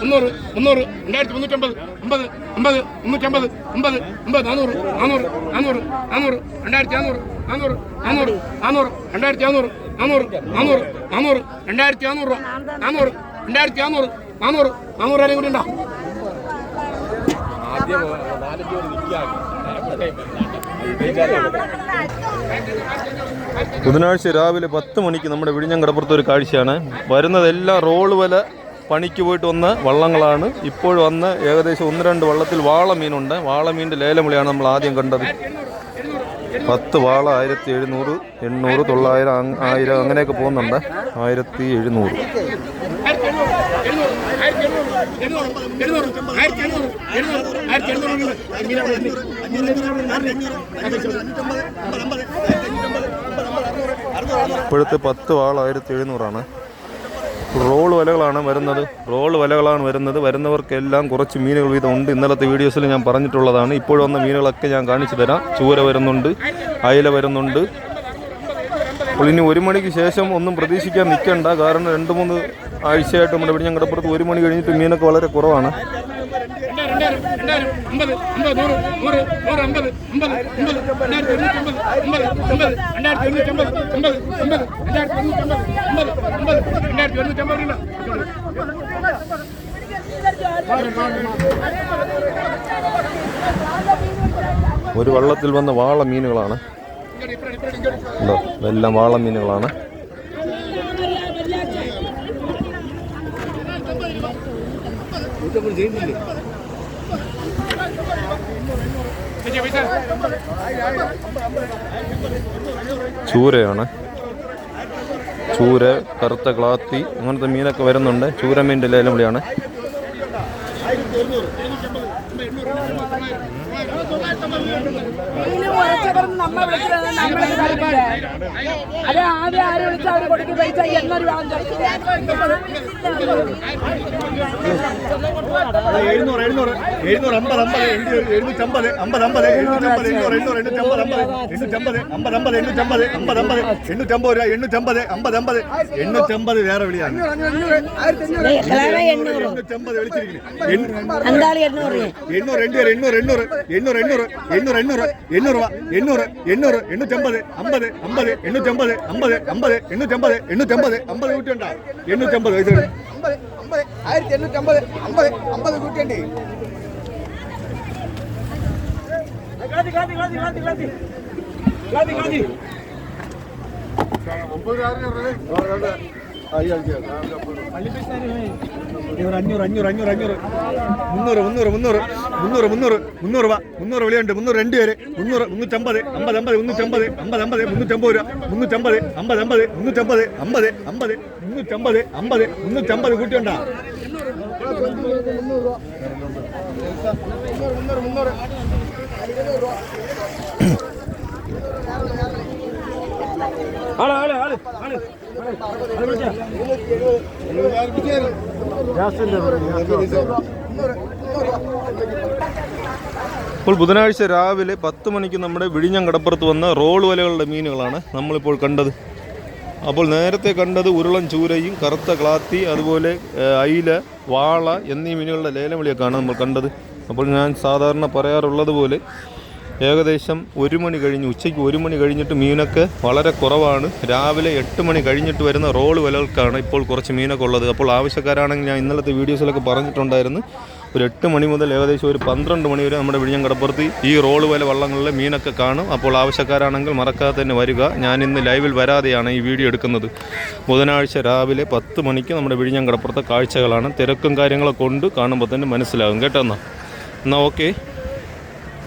മുന്നൂറ് മുന്നൂറ് രണ്ടായിരത്തി മുന്നൂറ്റമ്പത് അമ്പത് അമ്പത് മുന്നൂറ്റമ്പത് അമ്പത് അമ്പത് നാനൂറ് നാനൂറ് നാനൂറ് നാനൂറ് രണ്ടായിരത്തി നാനൂറ് നാനൂറ് നാനൂറ് നാനൂറ് രണ്ടായിരത്തി നാനൂറ് നാനൂറ് നാനൂറ് നാനൂറ് രണ്ടായിരത്തി നാനൂറ് രൂപ നാനൂറ് രണ്ടായിരത്തി നാനൂറ് നാനൂറ് നാനൂറ് ആരെയും കൂടി ഉണ്ടോ? ബുധനാഴ്ച രാവിലെ പത്ത് മണിക്ക് നമ്മുടെ വിഴിഞ്ഞം കടപ്പുറത്ത് ഒരു കാഴ്ചയാണ്. വരുന്നതെല്ലാം റോൾ വല പണിക്ക് പോയിട്ട് വന്ന വള്ളങ്ങളാണ്. ഇപ്പോൾ വന്ന് ഏകദേശം ഒന്ന് രണ്ട് വള്ളത്തിൽ വാള മീനുണ്ട് വാള മീനിന്റെ ലേലവിളിയാണ് നമ്മൾ ആദ്യം കണ്ടത്. പത്ത് വാള ആയിരത്തി എഴുന്നൂറ് എണ്ണൂറ് തൊള്ളായിരം ആയിരം അങ്ങനെയൊക്കെ പോകുന്നുണ്ട്. ആയിരത്തി എഴുന്നൂറ്. ഇപ്പോഴത്തെ പത്ത് വാള ആയിരത്തി എഴുന്നൂറാണ്. റോൾ വലകളാണ് വരുന്നത്. റോൾ വലകളാണ് വരുന്നത്. വരുന്നവർക്കെല്ലാം കുറച്ച് മീനുകൾ വീതം ഉണ്ട് ഇന്നലത്തെ വീഡിയോസിൽ ഞാൻ പറഞ്ഞിട്ടുള്ളതാണ്. ഇപ്പോൾ വന്ന മീനുകളൊക്കെ ഞാൻ കാണിച്ചു തരാം. ചൂര വരുന്നുണ്ട് അയല വരുന്നുണ്ട്. അപ്പോൾ ഇനി ഒരു മണിക്ക് ശേഷം ഒന്നും പ്രതീക്ഷിക്കാൻ നിൽക്കണ്ട. കാരണം രണ്ട് മൂന്ന് ആഴ്ചയായിട്ട് നമ്മുടെ ഇവിടെ ഞാൻ കടപ്പുറത്ത് ഒരു മണി കഴിഞ്ഞിട്ട് മീനൊക്കെ വളരെ കുറവാണ്. ഒരു വള്ളത്തിൽ വന്ന വാള മീനുകളാണ്. എല്ലാം വാള മീനുകളാണ്. പൈസ ചൂരയാണ്. ചൂര കറുത്ത ക്ലാത്തി അങ്ങനത്തെ മീനൊക്കെ വരുന്നുണ്ട്. ചൂരമീന്റെ ലേലം വിളിയാണ് നമ്മ വിളിക്കുന്നത് നമ്മളെ കളിക്കില്ല. അത് ആദ്യം ആര് വിളിച്ചാൽ അവർ കൊടുക്കും. പൈസ എന്നൊരു എഴുന്നൂറ് എഴുന്നൂറ് എഴുന്നൂറ് അമ്പത് അമ്പത് എഴുന്നൂറ്റമ്പത് അമ്പത് അമ്പത് എഴുന്നൂറ്റമ്പത് എണ്ണൂറ് എണ്ണൂറ് എണ്ണൂറ്റമ്പത് അമ്പത് എണ്ണൂറ്റമ്പത് അമ്പത് അമ്പത് എണ്ണൂറ്റമ്പത് അമ്പത് അമ്പത് എണ്ണൂറ്റമ്പത് രൂപ എണ്ണൂറ്റമ്പത് അമ്പത് അമ്പത് എണ്ണൂറ്റമ്പത് വേറെ വിളിയാണ്. എണ്ണൂറ്റമ്പത് വിളിച്ചിരിക്കുന്നു എന്തായാലും എണ്ണൂറ് എണ്ണൂറ് എണ്ണൂറ് എണ്ണൂറ് എണ്ണൂറ് എണ്ണൂറ് എണ്ണൂറ് എണ്ണൂറ് എണ്ണൂറ് എണ്ണൂറ് രൂപ എണ്ണൂറ് എണ്ണൂറ് എണ്ണൂറ്റമ്പത് അമ്പത് അമ്പത് എണ്ണൂറ്റമ്പത് അമ്പത് അമ്പത് എണ്ണൂറ്റമ്പത് എണ്ണൂറ്റമ്പത് അമ്പത് കൂട്ടിയുണ്ടോ എണ്ണൂറ്റമ്പത് ഇത് ആയിരത്തി എണ്ണൂറ്റമ്പത് അമ്പത് അമ്പത് കൂട്ടിയുണ്ട് അഞ്ഞൂറ് അഞ്ഞൂറ് അഞ്ഞൂറ് അഞ്ഞൂറ് അഞ്ഞൂറ് മുന്നൂറ് മുന്നൂറ് മുന്നൂറ് മുന്നൂറ് മുന്നൂറ് മുന്നൂറ് രൂപ മുന്നൂറ് വിളിയുണ്ട് മുന്നൂറ് രണ്ട് പേര് മുന്നൂറ് മുന്നൂറ്റമ്പത് അമ്പത് അമ്പത് മുന്നൂറ്റമ്പത് അമ്പത് അമ്പത് മുന്നൂറ്റമ്പത് രൂപ മുന്നൂറ്റമ്പത് അമ്പത് അമ്പത് മുന്നൂറ്റമ്പത് അമ്പത് അമ്പത് മുന്നൂറ്റമ്പത് അമ്പത് മുന്നൂറ്റമ്പത് കൂട്ടിയുണ്ടാ ഇപ്പോൾ ബുധനാഴ്ച രാവിലെ പത്ത് മണിക്ക് നമ്മുടെ വിഴിഞ്ഞം കടപ്പുറത്ത് വന്ന റോൾ വലകളുടെ മീനുകളാണ് നമ്മളിപ്പോൾ കണ്ടത്. അപ്പോൾ നേരത്തെ കണ്ടത് ഉരുളൻ ചൂരയും കറുത്ത ക്ലാത്തി അതുപോലെ അയില വാള എന്നീ മീനുകളുടെ ലേലം വിളിയൊക്കെയാണ് നമ്മൾ കണ്ടത്. അപ്പോൾ ഞാൻ സാധാരണ പറയാറുള്ളത് പോലെ ഏകദേശം ഒരു മണി കഴിഞ്ഞ് ഉച്ചയ്ക്ക് ഒരു മണി കഴിഞ്ഞിട്ട് മീനൊക്കെ വളരെ കുറവാണ്. രാവിലെ എട്ട് മണി കഴിഞ്ഞിട്ട് വരുന്ന റോൾ വിലകൾക്കാണ് ഇപ്പോൾ കുറച്ച് മീനൊക്കെ ഉള്ളത്. അപ്പോൾ ആവശ്യക്കാരാണെങ്കിൽ ഞാൻ ഇന്നലത്തെ വീഡിയോസിലൊക്കെ പറഞ്ഞിട്ടുണ്ടായിരുന്നു. ഒരു എട്ട് മണി മുതൽ ഏകദേശം ഒരു പന്ത്രണ്ട് മണി വരെ നമ്മുടെ വിഴിഞ്ഞം കടപ്പുറത്ത് ഈ റോൾ വില വള്ളങ്ങളിലെ മീനൊക്കെ കാണും. അപ്പോൾ ആവശ്യക്കാരാണെങ്കിൽ മറക്കാതെ തന്നെ വരിക. ഞാൻ ഇന്ന് ലൈവിൽ വരാതെയാണ് ഈ വീഡിയോ എടുക്കുന്നത്. ബുധനാഴ്ച രാവിലെ പത്ത് മണിക്ക് നമ്മുടെ വിഴിഞ്ഞം കടപ്പുറത്തെ കാഴ്ചകളാണ്. തിരക്കും കാര്യങ്ങളൊക്കെ കൊണ്ട് കാണുമ്പോൾ തന്നെ മനസ്സിലാകും. കേട്ടോ എന്നാൽ ഓക്കെ.